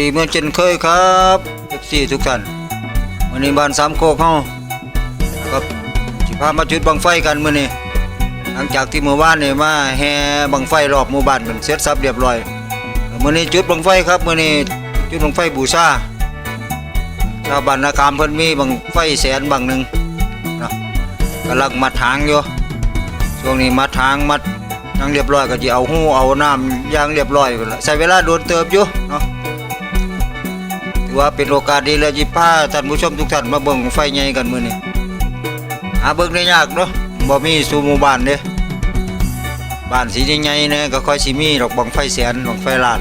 ดีเมื่อเช่นเคยครับเอฟซีทุกท่านวันนี้บ้านสามโคกเฮาครับสิพามาจุดบังไฟกันมื้อนี้หลังจากที่เมื่อวานนี่มาแห่บังไฟรอบหมู่บ้านกันเสร็จสับเรียบร้อยมื้อนี้จุดบังไฟครับมื้อนี้จุดบังไฟบูชาชาวบ้านนาคามเพิ่นมีบังไฟแสนบังหนึ่งนะกำลังมัดหางอยู่ช่วงนี้มัดหางมัดยังเรียบร้อยก็สิเอาหูเอาน้ำยางเรียบร้อยพุ่เวลาโดนเติบอยู่เนาะ ถือว่าเป็นโอกาสดีเลยจิพาท่านผู้ชมทุกท่านมาเบิ่งไฟใหญ่กันมื้อนี้หาเบิ่งได้ยากเนาะบ่มีสู่หมู่บ้านเด้บ้านสีใหญ่ๆเนี่ยก็ค่อยสิมีดอกบังไฟแสนบังไฟล้าน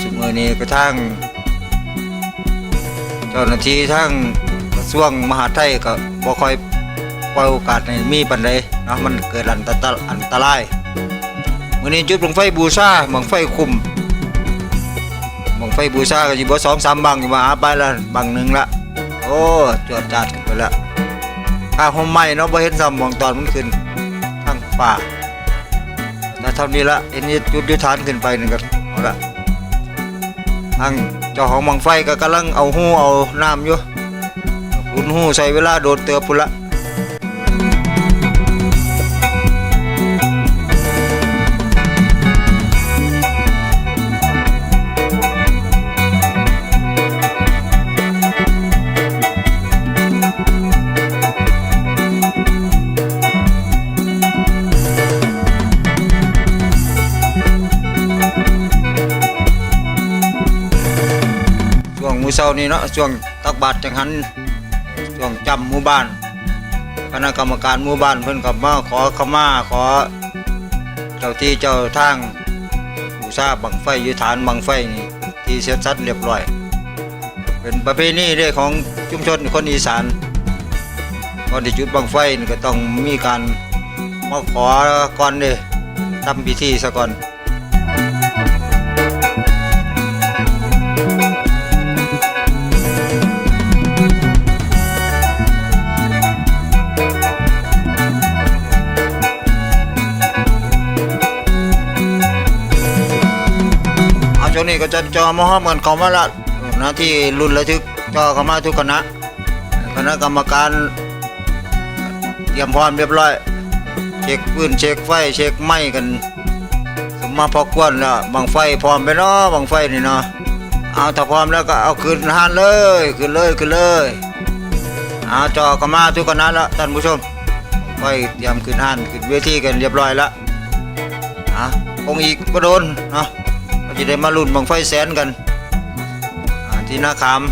ซุมื้อนี้ก็ทางเจ้าหน้าที่ทางกระทรวงมหาดไทยก็บ่ค่อยปล่อยโอกาสให้มีปานใดเนาะมันเกิดอันตรายอันตรายมื้อนี้จุดบังไฟบูชาบังไฟคุม ไฟบูชาก็สิบ่สองสามบังอยู่มาหาไปละบังหนึ่งละโอ้จวดจัดกันไปละข้าห่มไหมเนาะบ่เห็นซ้ำมองตอนมันขึ้นทางป่าแต่เท่านี้ละเอ็นนี้จุดยุทธานขึ้นไปนึงก็เอาละทางเจ้าของบังไฟก็กำลังเอาหูเอาน้ำอยู่คุณหูใส่เวลาโดดเตือพุ่นละ นี้เนาะช่วงตักบาตรจังหันช่วงจำหมู่บ้าน คณะกรรมการหมู่บ้านเพิ่นก็มาขอขมาขอ เจ้าที่เจ้าทางบูชาบังไฟยุฐานบังไฟนี่ที่เสร็จสัดเรียบร้อย เป็นประเพณีเด้ของชุมชนคนอีสานก่อนที่จุดบังไฟนี่ก็ต้องมีการมาขอก่อนเด้ทำพิธีซะก่อน วนี้ก็จะจอมห้อมกันเขามาละหน้าที่รุ่นระทึกจอเข้ามาทุกคณะคณะกรรมการเตรียมพร้อมเรียบร้อย เช็คปืนเช็คไฟเช็คไม้กันสมมาพอกวนแล้วบังไฟพร้อมไปเนาะบังไฟนี่เนาะเอาถ้าพร้อมแล้วก็เอาขึ้นหานเลยขึ้นเลยขึ้นเลยเอาจอเขามาทุกคณะละท่านผู้ชมไฟเตรียมขึ้นหานขึ้นเวทีกันเรียบร้อยละอะคงอีกก็โดนเนาะ จะได้มาลุ้นบังไฟแสนกันที่นาคาม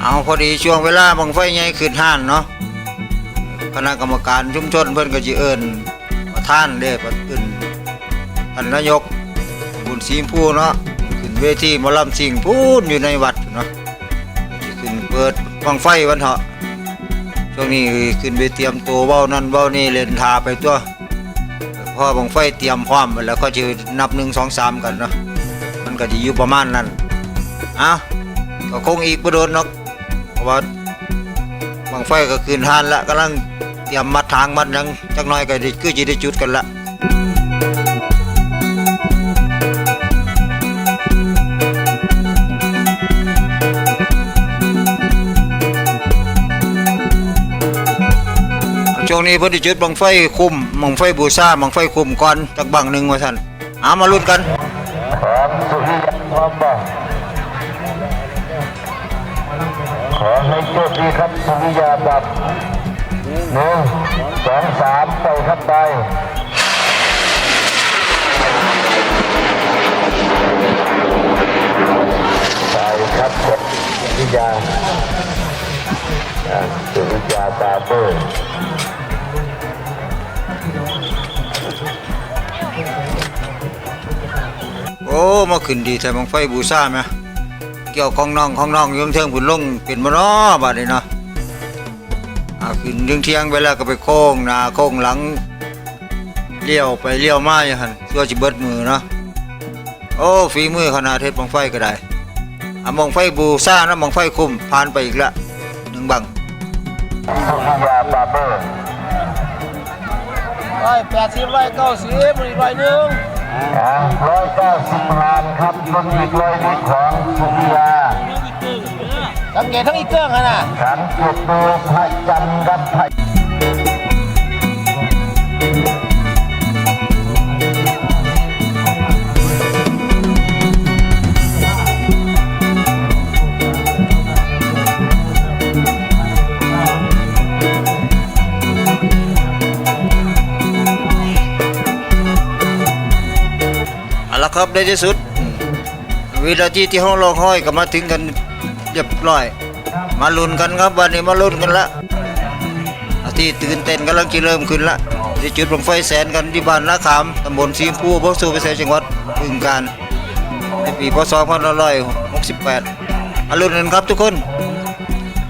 เอาพอดีช่วงเวลาบังไฟใหญ่ขึ้นห้านเนาะ คณะกรรมการชุมชนเพิ่อนก็สิเอิ้นประธานเด้ประอิ้นท่านนายกบุญศรีผู้เนาะขึ้นเวทีมอลำสิงพูนอยู่ในวัดเนาะขึ้นเปิดบังไฟวันเถาะช่วงนี้ขึ้นไปเตรียมตัวเว้านั่นเว้านี่เล่นทาไปตัวพ่อบังไฟเตรียมพร้อมแล้วก็จะนับหนึ่งสองสามกันเนาะมันก็จะอยู่ประมาณนั้นเอ้าก็คงอีกบ่โดนเนาะเพราะว่าบังไฟก็คืนทานละกำลัง เตรียมมัดทางมัดยังจักหน่อยก็ได้คือจะได้จุดกันละช่วงนี้เพิ่นสิจุดบังไฟคุมบังไฟบูชาบังไฟคุมก่อนจักบังหนึงว่าซั่นเอามาลุ้นกันครับสุริยันพร้อมบ่ขอให้โชคดีครับสุริยาครับ หนึ่งสองสามไปครับไปไปครับสุริยาอ่าสุริยาตาเบอร์โอ้มาขึ้นดีแต่บังไฟบูชาไหมเกี่ยวของน้องของน้องยมเทิงผุนลงเป็นมานอบาดนี้เนาะ อ่าขึ้นเที่ยงเที่ยงๆไปแล้วก็ไปโค้งหน้าโค้งหลังเลี้ยวไปเลี้ยวมาอย่างหันเชื่อจิเบิดมือเนาะโอ้ฝีมือขนาดเทศบังไฟก็ได้อะบังไฟบูซ่านะบังไฟคุมผ่านไปอีกละหนึ่งบังสุริยาบาร์เบอร์ร้อยแปดสิบร้อยเก้าสิบมันอีกร้อยหนึ่งร้อยเก้าสิบล้านครับต้นอีกร้อยนิดของสุริยาสัง เกตทั้งอีกเกิ้งอะนะสังเกตดูพระจันทร์กับพระเอาละครับในที่สุดอืมวินาทีที่ห้องรอคอยก็มาถึงกัน เรียบร้อย มาลุ้นกันครับวันนี้มาลุ้นกันละอาที่ตื่นเต้นกำลังจะเริ่มขึ้นละที่จุดบังไฟแสนกันที่บ้านนาขามตำบลสีชมพูอำเภอสูพิเศษจังหวัดบึงกาฬในปีพศ2568มาลุ้นกันครับทุกคน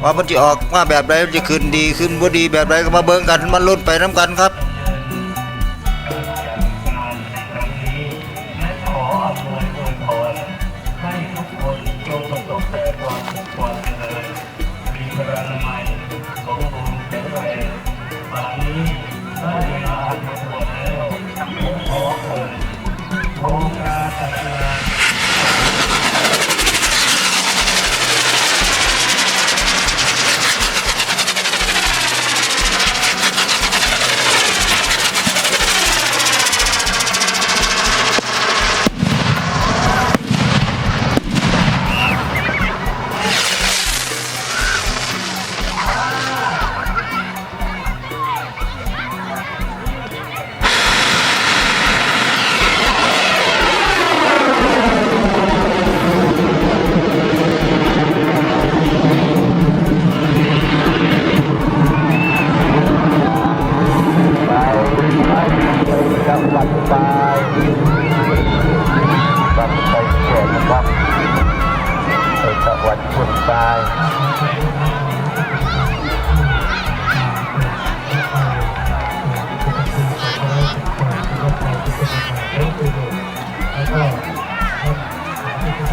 ว่ามันจะออกมาแบบใดมันจะขึ้นดีขึ้นบ่ดีแบบใดก็มาเบิ่งกันมาลุ้นไปน้ำกันครับ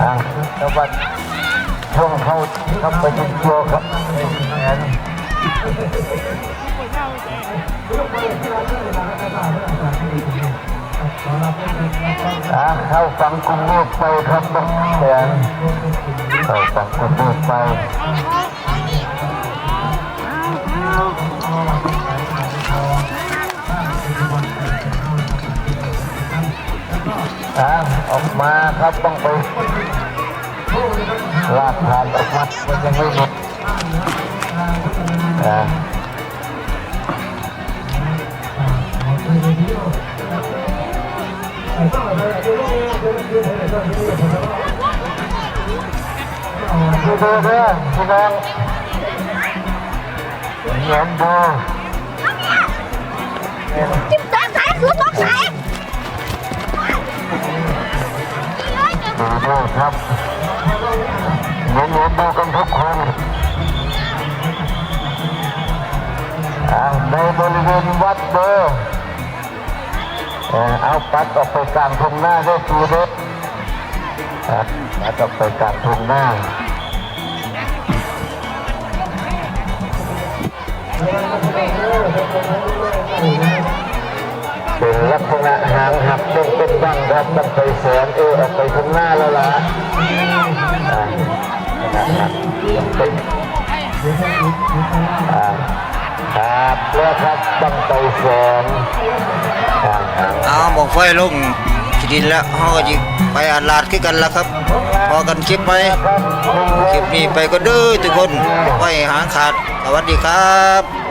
อ่าจังหวัดช่วงเข้าเข้าไปจนตัวครับแอนอ่าเข้าฟังกุ้งลูกไปครับน้องแอนเข้าฟังกุ้งลูกไป อ่าออกมาครับต้องไปลากผ่านออกมามันยังไม่หมดอ่าดูดูเด้อพี่น้องเหยียนดู ดูครับเหยียนดูกันทุกคนในบริเวณวัดเดอเอ่อเอาปัดออกไปกลางทุ่งหน้าได้ตูเด้ออะปัดออกไปกลางทุ่งหน้าเเป็นเป็นบ้างครับมันไปแสนเออออกไปข้างหน้าแล้วล่ะครับเป็นอ่าครับแล้วครับบังไปแสนหางหางเอาบอกไฟลงที่ดินแล้วเขาก็จะไปอาลาดขึ้นกันแล้วครับ พอกันคลิปไหมคลิปนี้ไปก็เด้อทุกคนไว้หางขาดสวัสดีครับ